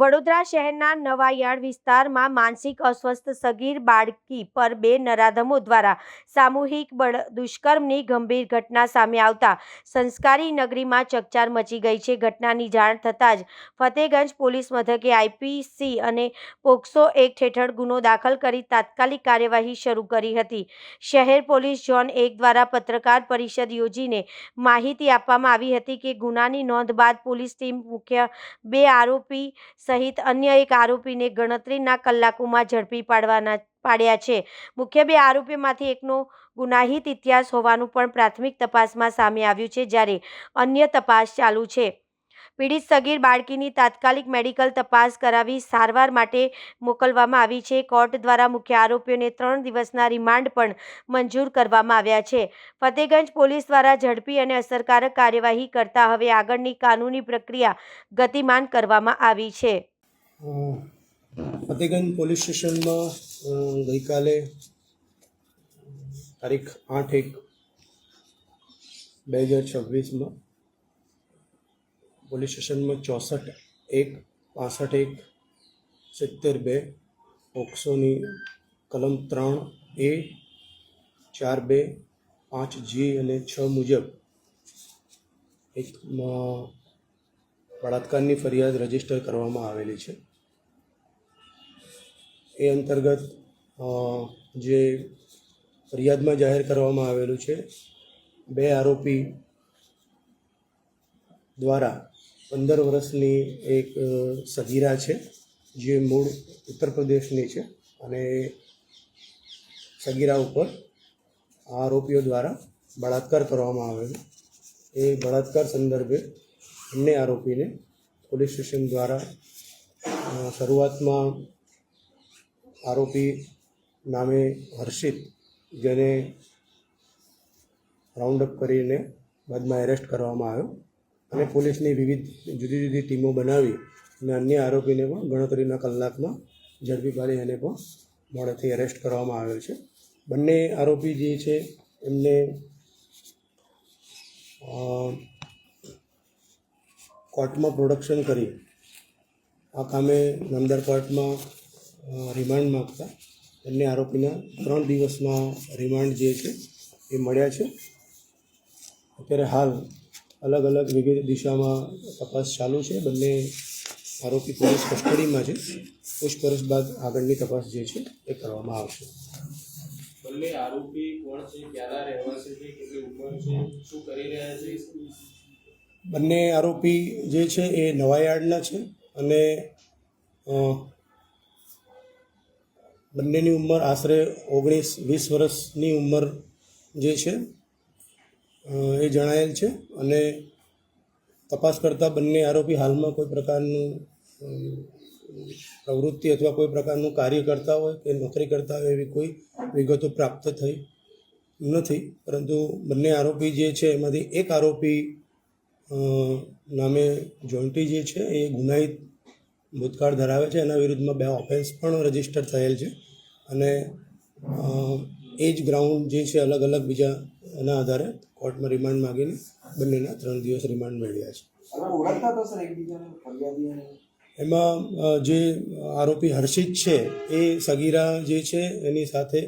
વડોદરા શહેરના નવાયાર્ડ વિસ્તારમાં માનસિક અસ્વસ્થ સગીર બાળકી પર બે નરાધમો દ્વારા સામૂહિક બળ દુષ્કર્મની ગંભીર ઘટના સામે આવતા સંસ્કારી નગરીમાં ચકચાર મચી ગઈ છે. ઘટનાની જાણ થતાં જ ફતેગંજ પોલીસ મથકે આઈપીસી અને પોક્સો એક્ટ હેઠળ ગુનો દાખલ કરી તાત્કાલિક કાર્યવાહી શરૂ કરી હતી. શહેર પોલીસ ઝોન એક દ્વારા પત્રકાર પરિષદ યોજીને માહિતી આપવામાં આવી હતી કે ગુનાની નોંધ બાદ પોલીસ ટીમ મુખ્ય બે આરોપી સહિત અન્ય એક આરોપીને ગણતરીના કલાકોમાં ઝડપી પાડવાના, પાડ્યા છે. મુખ્ય બે આરોપીમાંથી એકનો ગુનાહિત ઇતિહાસ હોવાનું પણ પ્રાથમિક તપાસમાં સામે આવ્યું છે જ્યારે અન્ય તપાસ ચાલુ છે. પીડિત સગીર બાળકીની તાત્કાલિક મેડિકલ તપાસ કરાવી સારવાર માટે મોકલવામાં આવી છે. કોર્ટ દ્વારા મુખ્ય આરોપીઓને ત્રણ દિવસના રિમાન્ડ પણ મંજૂર કરવામાં આવ્યા છે. ફતેગંજ પોલીસ દ્વારા ઝડપી અને અસરકારક કાર્યવાહી કરતા હવે આગળની કાનૂની પ્રક્રિયા ગતિમાન કરવામાં આવી છે. ફતેગંજ પોલીસ સ્ટેશનમાં ગઈકાલે તારીખ આઠ એક બે હજાર છવ્વીસમાં પોલીસ સ્ટેશનમાં ચોસઠ એક, પાસઠ એક, સિત્તેર બે, પોક્સોની કલમ ત્રણ, એ, ચાર બે, પાંચ જી અને છ મુજબ એક બળાત્કારની ફરિયાદ રજિસ્ટર કરવામાં આવેલી છે. એ અંતર્ગત જે ફરિયાદમાં જાહેર કરવામાં આવેલું છે, બે આરોપી દ્વારા પંદર વર્ષની એક સગીરા છે, જે મૂળ ઉત્તર પ્રદેશની છે અને સગીરા ઉપર આરોપીઓ દ્વારા બળાત્કાર કરવામાં આવેલો એ બળાત્કાર સંદર્ભે બંને આરોપીને પોલીસ સ્ટેશન દ્વારા શરૂઆતમાં આરોપી નામે હર્ષિત જેને રાઉન્ડ અપ કરીને બાદમાં એરેસ્ટ કરવામાં આવ્યો. અને પોલીસની વિવિધ જુદી જુદી ટીમો બનાવી અને અન્ય આરોપીને પણ ગણતરીના કલાકમાં ઝડપી પાડી એને પણ મોડેથી એરેસ્ટ કરવામાં આવેલ છે. બંને આરોપી જે છે, એમને કોર્ટમાં પ્રોડક્શન કરી. આ કામે નામદાર કોર્ટમાં રિમાન્ડ માગતા. બંને આરોપીના ત્રણ દિવસના રિમાન્ડ જે છે, એ મળ્યા છે. અત્યારે હાલ અલગ અલગ વિવિધ દિશામાં તપાસ ચાલુ છે. બંને આરોપી પોલીસ કસ્ટડીમાં છે. પૂછપરછ બાદ આગળની તપાસ જે છે એ કરવામાં આવશે. બંને આરોપી કોણ છે? ક્યાંના રહેવાસી છે? કેટલી ઉંમર છે? શું કરી રહ્યા છે? બંને આરોપી જે છે એ નવાયાર્ડના છે અને બંનેની ઉંમર આશરે ઓગણીસ વીસ વર્ષની ઉંમર જે છે એ જણાયેલ છે અને તપાસ કરતાં બંને આરોપી હાલમાં કોઈ પ્રકારનું પ્રવૃત્તિ અથવા કોઈ પ્રકારનું કાર્ય કરતા હોય કે નોકરી કરતા હોય એવી કોઈ વિગતો પ્રાપ્ત થઈ નથી. પરંતુ બંને આરોપી જે છે એમાંથી એક આરોપી નામે જોન્ટી જે છે એ ગુનાહિત ભૂતકાળ ધરાવે છે. એના વિરુદ્ધમાં બે ઓફેન્સ પણ રજિસ્ટર થયેલ છે અને એ જ ગ્રાઉન્ડ જે છે અલગ અલગ બીજા એના આધારે કોર્ટમાં રિમાન્ડ માગીને બંનેના ત્રણ દિવસ રિમાન્ડ મેળવ્યા છે. એમાં જે આરોપી હર્ષિત છે એ સગીરા જે છે એની સાથે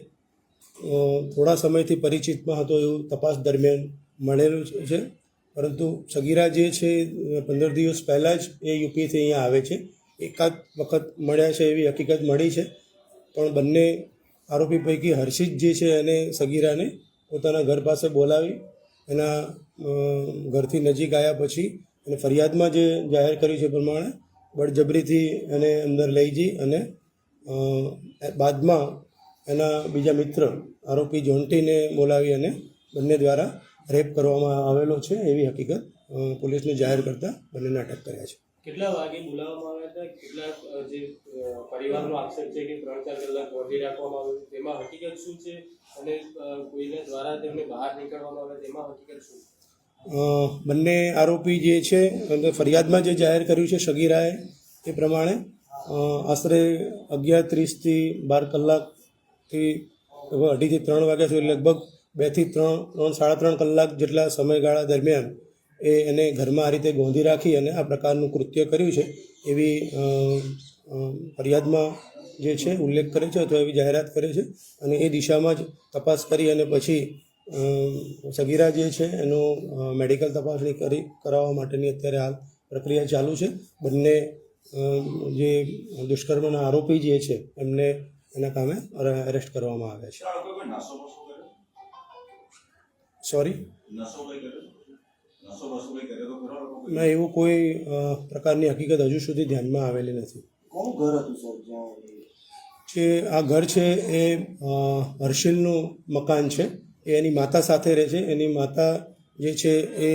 થોડા સમયથી પરિચિતમાં હતો એવું તપાસ દરમિયાન મળેલું છે. પરંતુ સગીરા જે છે પંદર દિવસ પહેલાં જ એ યુપીથી અહીંયા આવે છે. એકાદ વખત મળ્યા છે એવી હકીકત મળી છે. પણ બંને આરોપી પૈકી હર્ષિત જે છે એને સગીરાને પોતાના ઘર પાસે બોલાવી એના ઘરથી નજીક આવ્યા પછી અને ફરિયાદમાં જે જાહેર કર્યું છે પ્રમાણે બળજબરીથી એને અંદર લઈ જઈ અને બાદમાં એના બીજા મિત્ર આરોપી જોન્ટીને બોલાવી અને બંને દ્વારા રેપ કરવામાં આવેલો છે એવી હકીકત પોલીસને જાહેર કરતાં બંનેને અટક કર્યા છે. કેટલા વાગે બોલાવવામાં આવ્યા હતા? કેટલા જે પરિવારનો આક્ષેપ છે કે ત્રણ ચાર કલાક રોકી રાખવામાં આવ્યું તેમાં હકીકત શું છે? અને કોઈને દ્વારા તેમને બહાર નીકળવામાં આવ્યા તેમાં હકીકત શું બંને આરોપી જે છે, અને ફરિયાદમાં જે જાહેર કર્યું છે સગીરાએ એ પ્રમાણે આશરે અગિયાર ત્રીસથી બાર કલાકથી અઢીથી ત્રણ વાગ્યા સુધી, લગભગ બેથી ત્રણ ત્રણ, સાડા ત્રણ કલાક જેટલા સમયગાળા દરમિયાન એ એને ઘરમાં આ રીતે ગોંધી રાખી અને આ પ્રકારનું કૃત્ય કર્યું છે એવી ફરિયાદમાં જે છે ઉલ્લેખ કરે છે અથવા એવી જાહેરાત કરે છે અને એ દિશામાં જ તપાસ કરી અને પછી સગીરા જે છે એનું મેડિકલ તપાસણી કરી કરાવવા માટેની અત્યારે હાલ પ્રક્રિયા ચાલુ છે. બંને જે દુષ્કર્મના આરોપી જે છે એમને એના કામે અરેસ્ટ કરવામાં આવ્યા છે. સોરી ના એવું કોઈ પ્રકારની હકીકત હજુ સુધી ધ્યાનમાં આવેલી નથી. કોનું ઘર હતું સર જ્યાં જે આ ઘર છે એ હર્ષિલનું મકાન છે. એ એની માતા સાથે રહે છે. એની માતા જે છે એ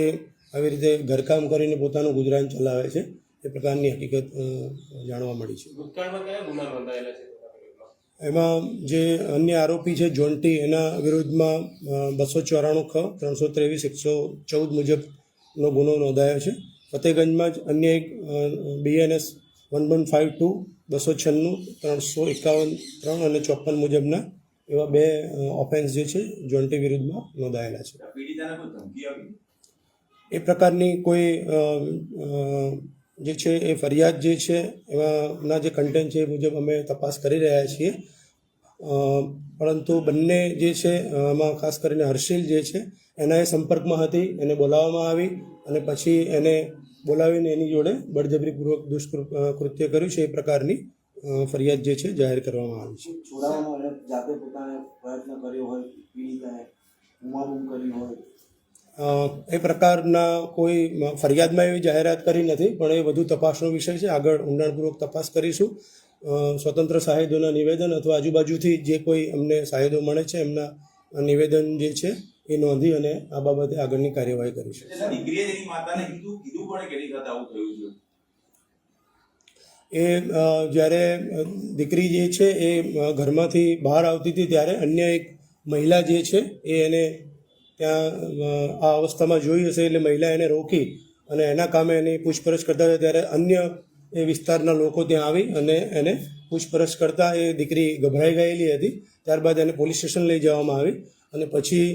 આવી રીતે ઘરકામ કરીને પોતાનું ગુજરાન ચલાવે છે. એ પ્રકારની હકીકત જાણવા મળી છે. ભૂતકાળમાં કયા ગુના નોંધાયેલા છે તમારા વિરુદ્ધમાં? એમાં જે અન્ય આરોપી છે જોન્ટી એના વિરુદ્ધમાં બસો ચોરાણું ખ ત્રણસો ત્રેવીસ એકસો ચૌદ મુજબનો ગુનો નોંધાયો છે. ફતેગંજમાં જ અન્ય એક BNS one one five two બસો છન્નું, ત્રણસો એકાવન, ત્રણ અને ચોપન મુજબના એવા બે ઓફેન્સ જે છે જોન્ટી વિરુદ્ધમાં નોંધાયેલા છે. એ પ્રકારની કોઈ જે છે, એ ફરિયાદ જે છે, એવાના જે કન્ટેન્ટ છે એ મુજબ અમે તપાસ કરી રહ્યા છીએ. પરંતુ બંને જે છે આમાં ખાસ કરીને હર્ષિલ જે છે એના એ સંપર્કમાં હતી એને બોલાવવામાં આવી અને પછી એને બોલાવીને એની જોડે બળજબરીપૂર્વક દુષ્કૃ કૃત્ય કર્યું છે એ પ્રકારની ફરિયાદ જે છે જાહેર કરવામાં આવી છે. છોડાવવાનો જાતે પોતાને પ્રયત્ન કર્યો હોય પીડિતાએ ઉમાબૂમ કરી હોય. એ પ્રકારના કોઈ ફરિયાદમાં એવી જાહેરાત કરી નથી પણ એ વધુ તપાસનો વિષય છે. આગળ ઊંડાણપૂર્વક તપાસ કરીશું. સ્વતંત્ર સાહેદોના નિવેદન અથવા આજુબાજુથી જે કોઈ અમને સાહેદો મળે છે એમના નિવેદન જે છે એ નોંધી અને આ બાબતે આગળની કાર્યવાહી કરીશું. એ જ્યારે દીકરી જે છે એ ઘરમાંથી બહાર આવતી હતી ત્યારે અન્ય એક મહિલા જે છે એ એને ત્યાં આ અવસ્થામાં જોઈ હશે એટલે મહિલા એને રોકી અને એના કામે એની પૂછપરછ કરતા હતા ત્યારે અન્ય એ વિસ્તારના લોકો ત્યાં આવી અને એને પૂછપરછ કરતાં એ દીકરી ગભરાઈ ગયેલી હતી. ત્યારબાદ એને પોલીસ સ્ટેશન લઈ જવામાં આવી અને પછી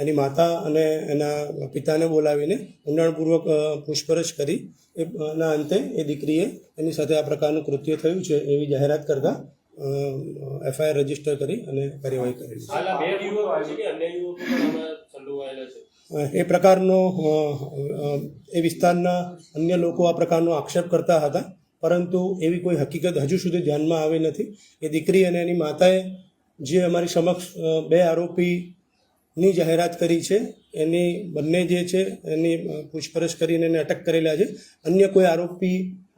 એની માતા અને એના પિતાને બોલાવીને ઊંડાણપૂર્વક પૂછપરછ કરી. એના અંતે એ દીકરીએ એની સાથે આ પ્રકારનું કૃત્ય થયું છે એવી જાહેરાત કરતાં એફઆઈઆર રજિસ્ટર કરી અને કાર્યવાહી કરેલી છે. હાલ આ બે યુવકો છે કે અન્ય યુવકો પણ આમાં સંડોવાયેલા છે? એ પ્રકારનો એ વિસ્તારના અન્ય લોકો આ પ્રકારનો આક્ષેપ કરતા હતા પરંતુ એવી કોઈ હકીકત હજુ સુધી ધ્યાનમાં આવી નથી. એ દીકરી અને એની માતાએ જે અમારી સમક્ષ બે આરોપીની જાહેરાત કરી છે એની બંને જે છે એની પૂછપરછ કરીને એને અટક કરેલા છે. અન્ય કોઈ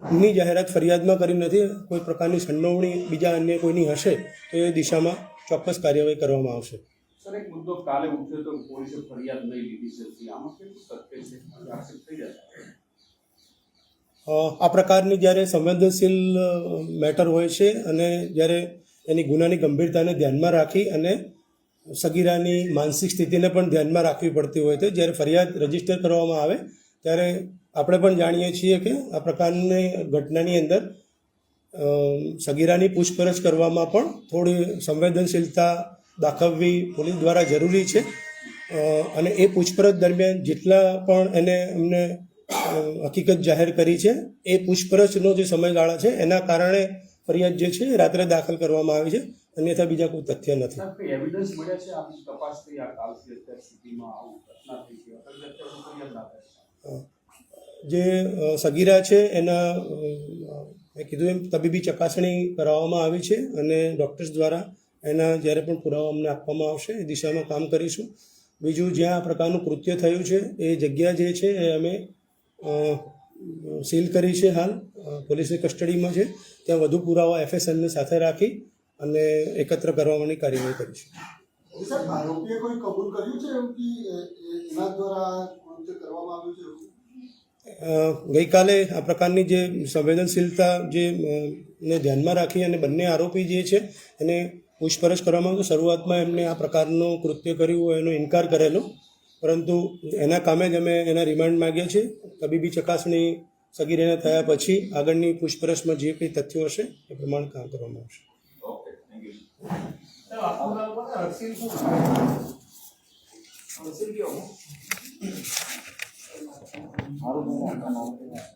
આરોપીની જાહેરાત ફરિયાદમાં કરી નથી કોઈ પ્રકારની સંડોવણી બીજા અન્ય કોઈની હશે તો એ દિશામાં ચોક્કસ કાર્યવાહી કરવામાં આવશે. સર એક મુદ્દો કાલે ઉઠ્યો તો પોલીસે ફરિયાદ નહીં લીધી છે. આમાં કેટલું સત્ય છે? થઈ જશે આ પ્રકારની જ્યારે સંવેદનશીલ મેટર હોય છે અને જ્યારે એની ગુનાની ગંભીરતાને ધ્યાનમાં રાખી અને સગીરાની માનસિક સ્થિતિને પણ ધ્યાનમાં રાખવી પડતી હોય છે જ્યારે ફરિયાદ રજિસ્ટર કરવામાં આવે ત્યારે આપણે પણ જાણીએ છીએ કે આ પ્રકારની ઘટનાની અંદર સગીરાની પૂછપરછ કરવામાં પણ થોડી સંવેદનશીલતા દાખવવી પોલીસ દ્વારા જરૂરી છે. અને એ પૂછપરછ દરમિયાન જેટલા પણ એને એમને હકીકત જાહેર કરી છે એ પૂછપરછનો જે સમયગાળા છે એના કારણે ફરિયાદ જે છે રાત્રે દાખલ કરવામાં આવી છે. અન્યથા બીજા કોઈ તથ્ય નથી. એવિડન્સ મળ્યા છે આપની તપાસ થઈ આ કાલથી અત્યાર આવું ઘટના થઈ ગઈ જે સગીરા છે, એના મેં કીધું એમ, તબીબી ચકાસણી કરાવવામાં આવી છે અને ડૉક્ટર્સ દ્વારા એના જ્યારે પણ પુરાવા અમને આપવામાં આવશે, એ દિશામાં કામ કરીશું. બીજું જ્યાં આ પ્રકારનું કૃત્ય થયું છે, એ જગ્યા જે છે, એ અમે સીલ કરી છે હાલ પોલીસની કસ્ટડીમાં છે. ત્યાં વધુ પુરાવા એફએસએલને સાથે રાખી અને એકત્ર કરવાની કાર્યવાહી કરીશું. કોઈ કબૂલ કર્યું છે કે એના દ્વારા કરવામાં આવ્યું છે ગઈકાલે આ પ્રકારની જે સંવેદનશીલતા જે ને ધ્યાનમાં રાખી અને બંને આરોપી જે છે, એને પૂછપરછ કરવામાં શરૂઆતમાં એમને આ પ્રકારનું કૃત્ય કર્યું એનો ઇનકાર કરેલો. પરંતુ એના કામે જ અમે એના રિમાન્ડ માગ્યા છે તબીબી ચકાસણી સગીરેના થયા પછી આગળની પૂછપરછમાં જે કંઈ તથ્યો હશે, એ પ્રમાણે કામ કરવામાં આવશે. Okay thank you Harusnya.